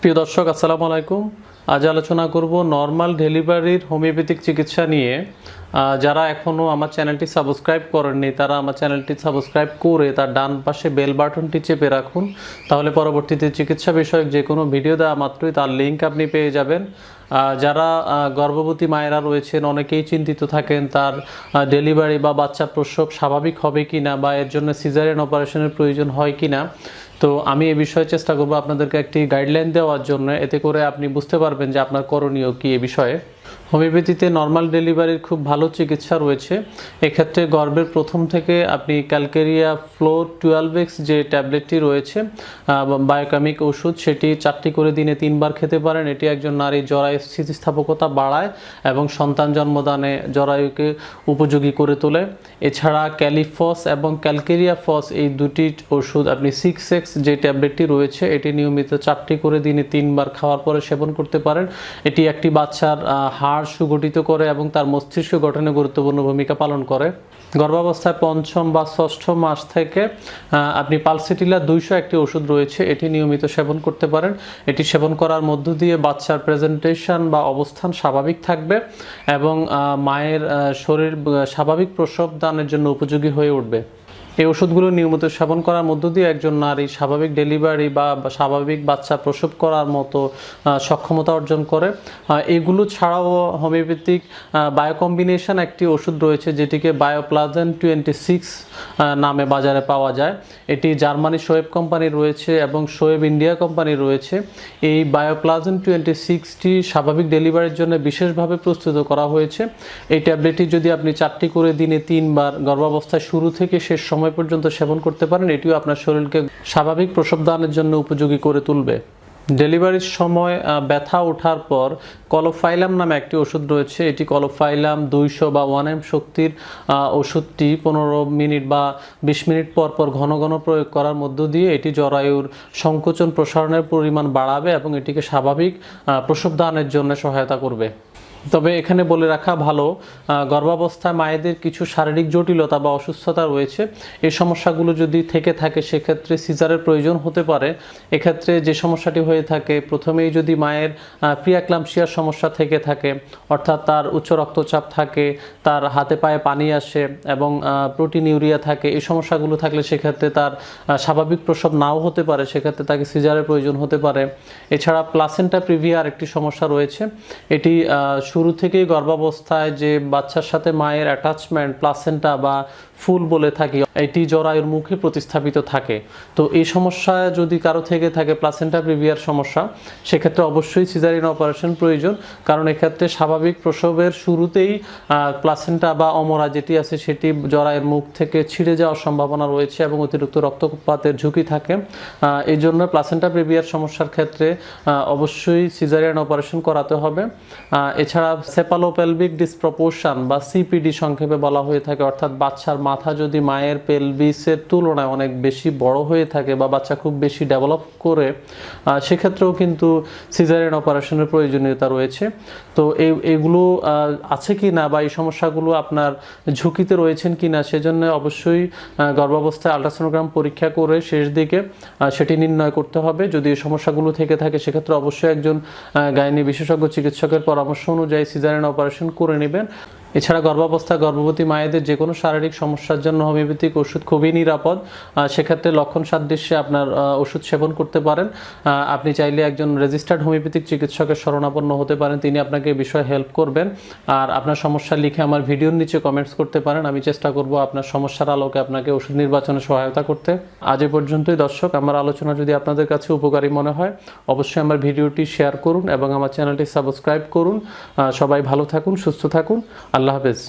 প্রিয় দর্শক আসসালামু আলাইকুম। আজ আলোচনা করব নর্মাল ডেলিভারির হোমিওপ্যাথিক চিকিৎসা নিয়ে। যারা এখনও আমার চ্যানেলটি সাবস্ক্রাইব করেননি, তারা আমার চ্যানেলটি সাবস্ক্রাইব করে তার ডান পাশে বেল বাটনটি চেপে রাখুন। তাহলে পরবর্তীতে চিকিৎসা বিষয়ক যে কোনো ভিডিও দেওয়া মাত্রই তার লিঙ্ক আপনি পেয়ে যাবেন। যারা গর্ভবতী মায়েরা রয়েছেন, অনেকেই চিন্তিত থাকেন তার ডেলিভারি বা বাচ্চা প্রসব স্বাভাবিক হবে কি না বা এর জন্য সিজারিয়ান অপারেশনের প্রয়োজন হয় কি না তো আমি এ বিষয়ে চেষ্টা করব আপনাদেরকে একটি গাইডলাইন দেওয়ার জন্য। এতে করে আপনি বুঝতে পারবেন যে আপনার করণীয় কি এ বিষয়ে। হোমিওপ্যাথিতে নর্মাল ডেলিভারির খুব ভালো চিকিৎসা রয়েছে। এক্ষেত্রে গর্ভের প্রথম থেকে আপনি ক্যালকেরিয়া ফ্লো টুয়েলভ এক্স যে ট্যাবলেটটি রয়েছে বায়োকেমিক ওষুধ সেটি চারটি করে দিনে তিনবার খেতে পারেন। এটি একজন নারীর জরায়ু স্থিতিস্থাপকতা বাড়ায় এবং সন্তান জন্মদানে জরায়ুকে উপযোগী করে তোলে। এছাড়া ক্যালিফস এবং ক্যালকেরিয়া ফস এই দুটি ওষুধ আপনি সিক্স এক্স যে ট্যাবলেটটি রয়েছে এটি নিয়মিত চারটি করে দিনে তিনবার খাওয়ার পরে সেবন করতে পারেন। এটি একটি বাচ্চার আহ, হাড় সুগঠিত করে এবং তার মস্তিষ্ক গঠনে গুরুত্বপূর্ণ ভূমিকা পালন করে। গর্ভাবস্থায় পঞ্চম বা ষষ্ঠ মাস থেকে আপনি পালসিটিলা দুইশো একটি ওষুধ রয়েছে, এটি নিয়মিত সেবন করতে পারেন। এটি সেবন করার মধ্য দিয়ে বাচ্চার প্রেজেন্টেশন বা অবস্থান স্বাভাবিক থাকবে এবং মায়ের শরীর স্বাভাবিক প্রসব দানের জন্য উপযোগী হয়ে উঠবে। এই ওষুধগুলো নিয়মিত সেবন করার মধ্য দিয়ে একজন নারী স্বাভাবিক ডেলিভারি বা স্বাভাবিক বাচ্চা প্রসব করার মতো সক্ষমতা অর্জন করে। এগুলো ছাড়াও হোমিওপ্যাথিক বায়োকম্বিনেশন একটি ওষুধ রয়েছে যেটিকে বায়োপ্লাজেন টোয়েন্টি সিক্স নামে বাজারে পাওয়া যায়। এটি জার্মানি শোয়েব কোম্পানি রয়েছে এবং শোয়েব ইন্ডিয়া কোম্পানি রয়েছে। এই বায়োপ্লাজেন টোয়েন্টি সিক্সটি স্বাভাবিক ডেলিভারির জন্য বিশেষভাবে প্রস্তুত করা হয়েছে। এই ট্যাবলেটটি যদি আপনি চারটি করে দিনে তিনবার গর্ভাবস্থায় শুরু থেকে শেষ সময় পর্যন্ত সেবন করতে পারেন, এটিও আপনার শরীরকে স্বাভাবিক প্রসবদানের জন্য উপযোগী করে তুলবে। ডেলিভারির সময় ব্যথা ওঠার পর কলোফাইলাম নামে একটি ওষুধ রয়েছে। এটি কলোফাইলাম দুইশো বা ওয়ান এম শক্তির ওষুধটি পনেরো মিনিট বা বিশ মিনিট পর পর ঘন ঘন প্রয়োগ করার মধ্য দিয়ে এটি জরায়ুর সংকোচন প্রসারণের পরিমাণ বাড়াবে এবং এটিকে স্বাভাবিক প্রসবদানের জন্য সহায়তা করবে। তবে এখানে বলে রাখা ভালো গর্ভাবস্থায় মায়েদের কিছু শারীরিক জটিলতা বা অসুস্থতা রয়েছে। এই সমস্যাগুলো যদি থেকে থাকে, সেক্ষেত্রে সিজারের প্রয়োজন হতে পারে। এক্ষেত্রে যে সমস্যাটি হয়ে থাকে, প্রথমেই যদি মায়ের প্রিয়াক্লামশিয়ার সমস্যা থেকে থাকে, অর্থাৎ তার উচ্চ রক্তচাপ থাকে, তার হাতে পায়ে পানি আসে এবং প্রোটিন ইউরিয়া থাকে, এই সমস্যাগুলো থাকলে সেক্ষেত্রে তার স্বাভাবিক প্রসব নাও হতে পারে, সেক্ষেত্রে তাকে সিজারের প্রয়োজন হতে পারে। এছাড়া প্লাসেন্টা প্রিভিয়ার একটি সমস্যা রয়েছে। এটি শুরু থেকেই গর্ভাবস্থায় যে বাচ্চার সাথে মায়ের অ্যাটাচমেন্ট প্লাসেন্টা বা ফুল বলে থাকি এটি জরায়ুর মুখে প্রতিস্থাপিত থাকে। তো এই সমস্যা যদি কারও থেকে থাকে প্লাসেন্টা প্রিভিয়ার সমস্যা সেক্ষেত্রে অবশ্যই সিজারিন অপারেশন প্রয়োজন। কারণ এক্ষেত্রে স্বাভাবিক প্রসবের শুরুতেই প্লাসেন্টা বা অমরা যেটি আছে সেটি জরায়ের মুখ থেকে ছিঁড়ে যাওয়ার সম্ভাবনা রয়েছে এবং অতিরিক্ত রক্তপাতের ঝুঁকি থাকে। এই জন্য প্লাসেন্টা প্রিভিয়ার সমস্যার ক্ষেত্রে অবশ্যই সিজারিয়ান অপারেশন করাতে হবে। আহ, এছাড়া সেপালোপেলভিক ডিসপ্রপোর্শন বা সিপিডি সংক্ষেপে বলা হয়ে থাকে, অর্থাৎ বাচ্চার মাথা যদি মায়ের পেলভিসের তুলনায় অনেক বেশি বড় হয়ে থাকে বা বাচ্চা খুব বেশি ডেভেলপ করে সেক্ষেত্রেও কিন্তু সিজারিয়ান অপারেশনের প্রয়োজনীয়তা রয়েছে। তো এই এগুলো আছে কি না বা এই সমস্যাগুলো আপনার ঝুঁকিতে রয়েছেন কি না সেজন্য অবশ্যই গর্ভাবস্থায় আলট্রাসোনোগ্রাম পরীক্ষা করে শেষ দিকে সেটি নির্ণয় করতে হবে। যদি এই সমস্যাগুলো থেকে থাকে, সেক্ষেত্রে অবশ্যই একজন গাইনি বিশেষজ্ঞ চিকিৎসকের পরামর্শ অনুযায়ী সিজারিয়ান অপারেশন করে নেবেন। এছাড়া গর্ভাবস্থায় গর্ভবতী মায়েদের যে কোনো শারীরিক সমস্যার জন্য হোমিওপ্যাথিক ওষুধ খুবই নিরাপদ। সেক্ষেত্রে লক্ষণ সাদৃশ্যে আপনার ওষুধ সেবন করতে পারেন। আপনি চাইলে একজন রেজিস্টার্ড হোমিওপ্যাথিক চিকিৎসকের শরণাপন্ন হতে পারেন, তিনি আপনাকে বিষয়ে হেল্প করবেন। আর আপনার সমস্যা লিখে আমার ভিডিওর নিচে কমেন্টস করতে পারেন, আমি চেষ্টা করব আপনার সমস্যার আলোকে আপনাকে ওষুধ নির্বাচনে সহায়তা করতে। আজ এ পর্যন্তই দর্শক, আমার আলোচনা যদি আপনাদের কাছে উপকারী মনে হয়, অবশ্যই আমার ভিডিওটি শেয়ার করুন এবং আমার চ্যানেলটি সাবস্ক্রাইব করুন। সবাই ভালো থাকুন, সুস্থ থাকুন। আল্লাহ হাফেজ।